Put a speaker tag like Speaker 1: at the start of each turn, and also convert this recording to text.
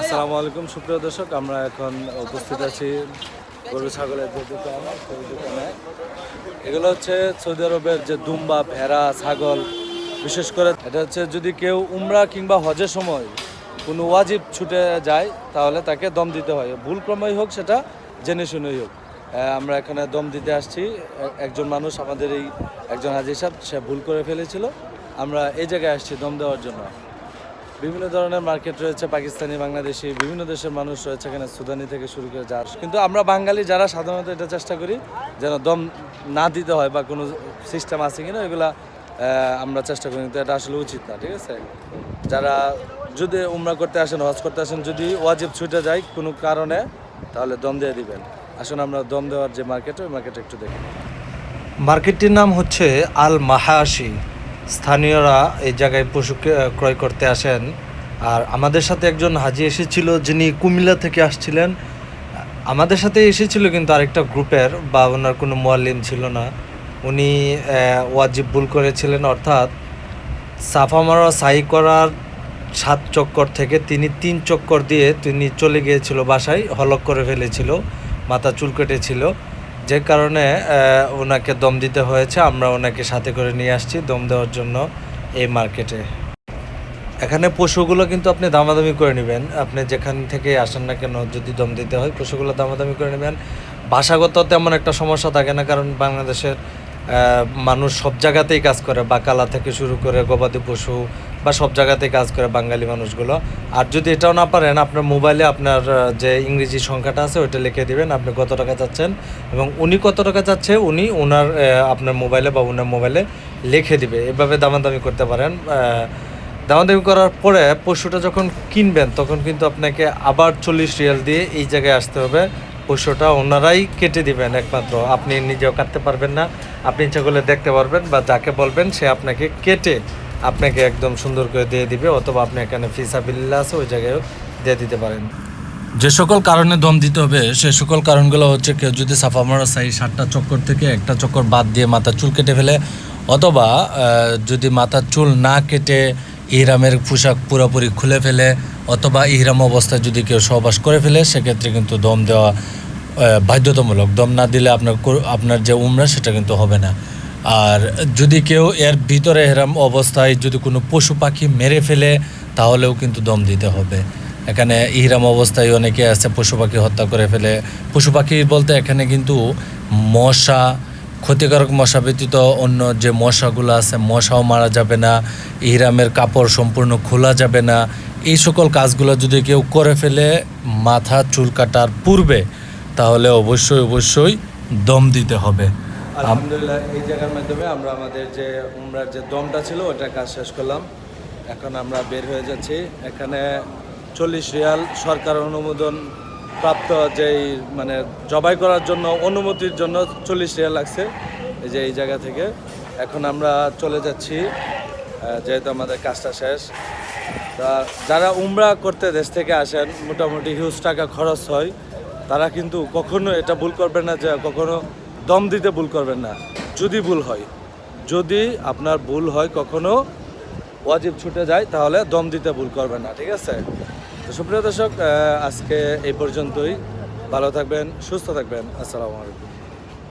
Speaker 1: আসসালামু আলাইকুম সুপ্রিয় দর্শক আমরা এখন উপস্থিত আছি গরু ছাগলের যে দোকান সেই দোকানে। এগুলো হচ্ছে সৌদি আরবের যে দুম্বা ভেড়া ছাগল বিশেষ করে এটা হচ্ছে যদি কেউ উমরা কিংবা হজের সময় কোনো ওয়াজিব ছুটে যায় তাহলে তাকে দম দিতে হয়। ভুল ক্রমেই হোক সেটা জেনে শুনেই হোক। আমরা এখানে দম দিতে আসছি। একজন মানুষ আমাদের এই একজন হাজির সাহেব সে ভুল করে ফেলেছিল। আমরা এই জায়গায় আসছি দম দেওয়ার জন্য। বিভিন্ন ধরনের মার্কেট রয়েছে, পাকিস্তানি, বাংলাদেশি, বিভিন্ন দেশের মানুষ রয়েছে এখানে, সুদানি থেকে শুরু করে যার। কিন্তু আমরা বাঙালি যারা সাধারণত এটা চেষ্টা করি যেন দম না দিতে হয় বা কোনো সিস্টেম আছে কিনা, এগুলা আমরা চেষ্টা করি। কিন্তু এটা আসলে উচিত না, ঠিক আছে? যারা যদি উমরা করতে আসেন, হজ করতে আসেন, যদি ওয়াজিব ছুটে যায় কোনো কারণে, তাহলে দম দিয়ে দিবেন। আসুন আমরা দম দেওয়ার যে মার্কেট ওই মার্কেট একটু দেখি।
Speaker 2: মার্কেটটির নাম হচ্ছে আল মাহাশি স্থানীয়রা এই জায়গায় পশু ক্রয় করতে আসেন। আর আমাদের সাথে একজন হাজি এসেছিল, যিনি কুমিল্লা থেকে আসছিলেন। আমাদের সাথে এসেছিল কিন্তু আরেকটা গ্রুপের বা ওনার কোনো মোয়াল্লিম ছিল না। উনি ওয়াজিব ভুল করেছিলেন, অর্থাৎ সাফা মারা সাই করার সাত চক্কর থেকে তিনি তিন চক্কর দিয়ে তিনি চলে গিয়েছিল বাসায়, হলক করে ফেলেছিল, মাথা চুল কেটেছিল যে কারণে ওনাকে দম দিতে হয়েছে। আমরা ওনাকে সাথে করে নিয়ে আসছি দম দেওয়ার জন্য এই মার্কেটে। এখানে পশুগুলো কিন্তু আপনি দামাদামি করে নেবেন। আপনি যেখান থেকে আসেন না কেন, যদি দম দিতে হয়, পশুগুলো দামাদামি করে নেবেন। ভাষাগত তেমন একটা সমস্যা থাকে না, কারণ বাংলাদেশের মানুষ সব জায়গাতেই কাজ করে, বাকালা থেকে শুরু করে গবাদি পশু বা সব জায়গাতেই কাজ করে বাঙালি মানুষগুলো। আর যদি এটাও না পারেন, আপনার মোবাইলে আপনার যে ইংরেজি সংখ্যাটা আছে, ওইটা লিখে দিবেন, আপনি কত টাকা চাচ্ছেন এবং উনি কত টাকা চাচ্ছে, উনি ওনার আপনার মোবাইলে বা ওনার মোবাইলে লিখে দিবে। এভাবে দামাদামি করতে পারেন। দামাদামি করার পরে পশুটা যখন কিনবেন, তখন কিন্তু আপনাকে আবার চল্লিশ রিয়াল দিয়ে এই জায়গায় আসতে হবে। পশুটা ওনারাই কেটে দিবেন একমাত্র। আপনি নিজেও কাটতে পারবেন না, আপনি ইচ্ছা করলে দেখতে পারবেন বা যাকে বলবেন সে আপনাকে কেটে আপনাকে একদম সুন্দর করে দিয়ে দিবে অথবা আপনি এখানে ফিসাবিল্লা আছে, ওই জায়গায়ও দিয়ে দিতে পারেন।
Speaker 1: যে সকল কারণে দম দিতে হবে, সে সকল কারণগুলো হচ্ছে কেউ যদি সাফা মারা সাই সাতটা চক্কর থেকে একটা চক্কর বাদ দিয়ে মাথার চুল কেটে ফেলে, অথবা যদি মাথার চুল না কেটে ইহরামের পোশাক পুরোপুরি খুলে ফেলে অথবা ইহরাম অবস্থায় যদি কেউ সহবাস করে ফেলে, সেক্ষেত্রে কিন্তু দম দেওয়া বাধ্যতামূলক। দম না দিলে আপনার আপনার যে উমরা, সেটা কিন্তু হবে না। আর যদি কেউ এর ভিতরে এহরাম অবস্থায় যদি কোনো পশু পাখি মেরে ফেলে, তাহলেও কিন্তু দম দিতে হবে। এখানে ইহরাম অবস্থায় অনেকে আছে, পশু পাখি হত্যা করে ফেলে। পশু পাখি বলতে এখানে কিন্তু মশা ক্ষতিকারক মশা ব্যতীত অন্য যে মশাগুলো আছে, মশাও মারা যাবে না, ইহরামের কাপড় সম্পূর্ণ খোলা যাবে না। এই সকল কাজগুলো যদি কেউ করে ফেলে, মাথা, চুল কাটার পূর্বে, তাহলে অবশ্যই অবশ্যই দম দিতে হবে। আলহামদুলিল্লাহ, এই জায়গার মাধ্যমে আমরা আমাদের যে উমরার যে দমটা ছিল ওটা কাজ শেষ করলাম। এখন আমরা বের হয়ে যাচ্ছি। এখানে চল্লিশ রিয়াল সরকার অনুমোদন প্রাপ্ত যেই মানে জবাই করার জন্য, অনুমতির জন্য চল্লিশ রিয়াল লাগছে এই যে এই জায়গা থেকে। এখন আমরা চলে যাচ্ছি যেহেতু আমাদের কাজটা শেষ। তা যারা উমরা করতে দেশ থেকে আসেন, মোটামুটি হিউজ টাকা খরচ হয়, তারা কিন্তু কখনো এটা ভুল করবেন না যে কখনো দম দিতে ভুল করবেন না। যদি ভুল হয়, যদি আপনার ভুল হয় কখনো, ওয়াজিব ছুটে যায়, তাহলে দম দিতে ভুল করবেন না, ঠিক আছে? তো সুপ্রিয় দর্শক আজকে এই পর্যন্তই। ভালো থাকবেন সুস্থ থাকবেন। আসসালামু আলাইকুম।